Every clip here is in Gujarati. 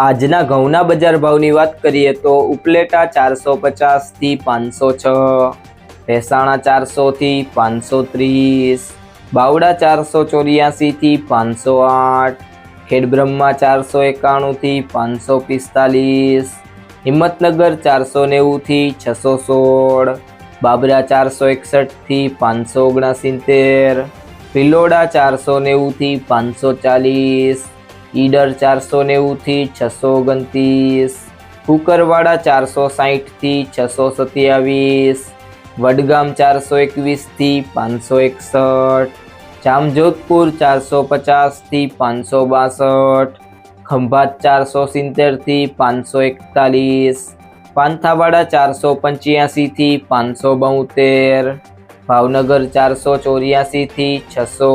આજના ઘઉંના બજાર ભાવની વાત કરીએ તો ઉપલેટા ચારસો પચાસથી પાંચસો છ, ભેસાણા ચારસોથી પાંચસો ત્રીસ, બાવડા ચારસો ચોર્યાસીથી પાંચસો આઠ, ખેડબ્રહ્મા ચારસો એકાણુંથી પાંચસો પિસ્તાલીસ, હિંમતનગર ચારસો નેવુંથી છસો સોળ, બાબરા ચારસો એકસઠથી પાંચસો ઓગણસિત્તેર ભિલોડા ચારસો નેવુંથી પાંચસો ચાલીસ ઈડર ચારસો નેવુંથી છસો ઓગણત્રીસ, કુકરવાડા ચારસો સાહીઠથી છસો સત્યાવીસ, વડગામ ચારસો એકવીસથી પાંચસો એકસઠ, જામજોધપુર ચારસો પચાસથી પાંચસો બાસઠ, ખંભાત ચારસો સિત્તેરથી પાંચસો એકતાલીસ, પાંથાવાડા ચારસો પંચ્યાસીથી પાંચસો બોતેર, ભાવનગર ચારસો ચોર્યાસીથી છસો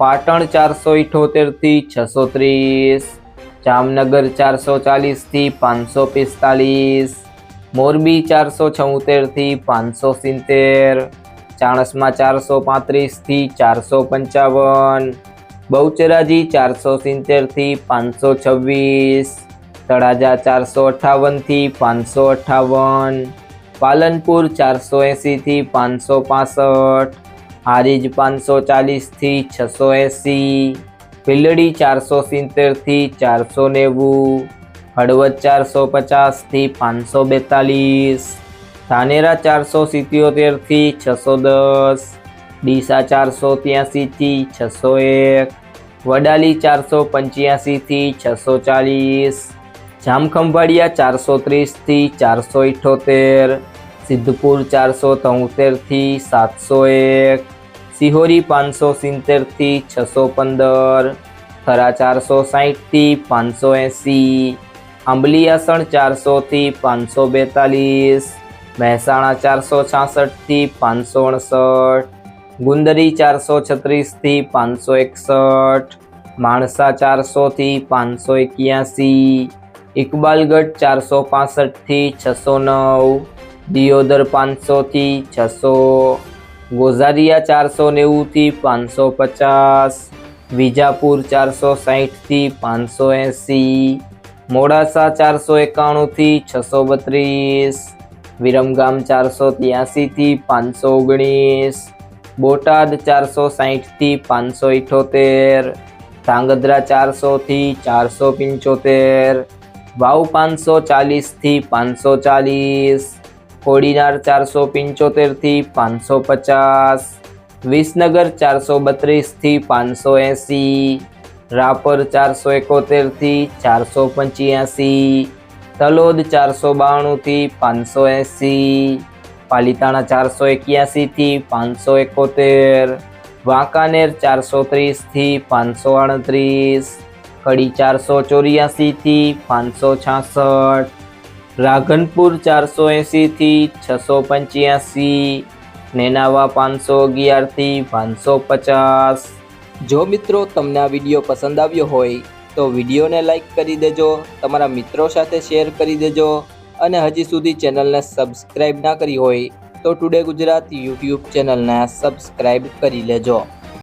પાટણ ચારસો ઇઠોતેરથી છસો ત્રીસ, જામનગર ચારસો ચાલીસથી પાંચસો પિસ્તાલીસ, મોરબી ચારસો છોતેરથી પાંચસો સિત્તેર, ચાણસમાં ચારસો પાંત્રીસથી ચારસો પંચાવન, બહુચરાજી ચારસો સિત્તેરથી પાંચસો છવ્વીસ, તળાજા ચારસો અઠ્ઠાવનથી પાંચસો અઠ્ઠાવન પાલનપુર ચારસો એંસીથી પાંચસો પાસઠ હારીજ પાંચસો ચાલીસથી છસો એંસી ભીલડી ચારસો સિત્તેરથી ચારસો નેવું હળવદ ચારસો પચાસથી પાંચસો બેતાલીસ ધાનેરા ચારસો સિત્યોતેરથી છસો દસ ડીસા ચારસો ત્યાસીથી છસો એક વડાલી ચારસો પંચ્યાસીથી છસો ચાલીસ જામખંભાળિયા ચારસો ત્રીસથી ચારસો ઇઠ્ઠોતેર સિદ્ધપુર ચારસો તોતેરથી સાતસો એક સિહોરી પાંચસો સિત્તેરથી છસો પંદર, થરા ચારસો સાહીઠથી પાંચસો એંસી આંબલીયાસણ ચારસોથી પાંચસો બેતાલીસ, મહેસાણા ચારસો છાસઠથી પાંચસો અડસઠ, ગુંદરી ચારસો છત્રીસથી પાંચસો એકસઠ, માણસા ચારસોથી પાંચસો એક્યાસી, ઇકબાલગઢ ચારસો પાસઠથી છસો નવ, દિયોદર પાંચસોથી છસો ગોઝારિયા ચારસો નેવુંથી પાંચસો પચાસ, વિજાપુર ચારસો સાહીઠથી પાંચસો એંસી, મોડાસા ચારસો એકાણુંથી છસો બત્રીસ, વિરમગામ ચારસો ત્યાસીથી પાંચસો ઓગણીસ, બોટાદ ચારસો સાહીઠથી પાંચસો ઇઠોતેર, ધાંગધ્રા ચારસોથી ચારસો પંચોતેર, વાવ પાંચસો ચાલીસથી પાંચસો ચાલીસ કોડીનાર ચારસો પંચોતેરથી પાંચસો પચાસ, વિસનગર ચારસો બત્રીસથી પાંચસો એંસી, રાપર ચારસો એકોતેરથી ચારસો પંચ્યાસી, તલોદ ચારસો બાણુંથી પાંચસો એંસી, પાલિતાણા ચારસો એક્યાસીથી પાંચસો એકોતેર, વાંકાનેર ચારસો ત્રીસથી પાંચસો અડત્રીસ કડી ચારસો ચોર્યાસીથી પાંચસો છાસઠ રાધનપુર ચારસો એંસીથી છસો પંચ્યાસી નેનાવા પાંચસો અગિયારથી પાંચસો પચાસ જો મિત્રો તમને આ વીડિયો પસંદ આવ્યો હોય, તો વિડીયોને લાઈક કરી દેજો, તમારા મિત્રો સાથે શેર કરી દેજો, અને હજી સુધી ચેનલને સબસ્ક્રાઈબ ના કરી હોય, તો ટુડે ગુજરાત યુટ્યુબ ચેનલને સબસ્ક્રાઈબ કરી લેજો.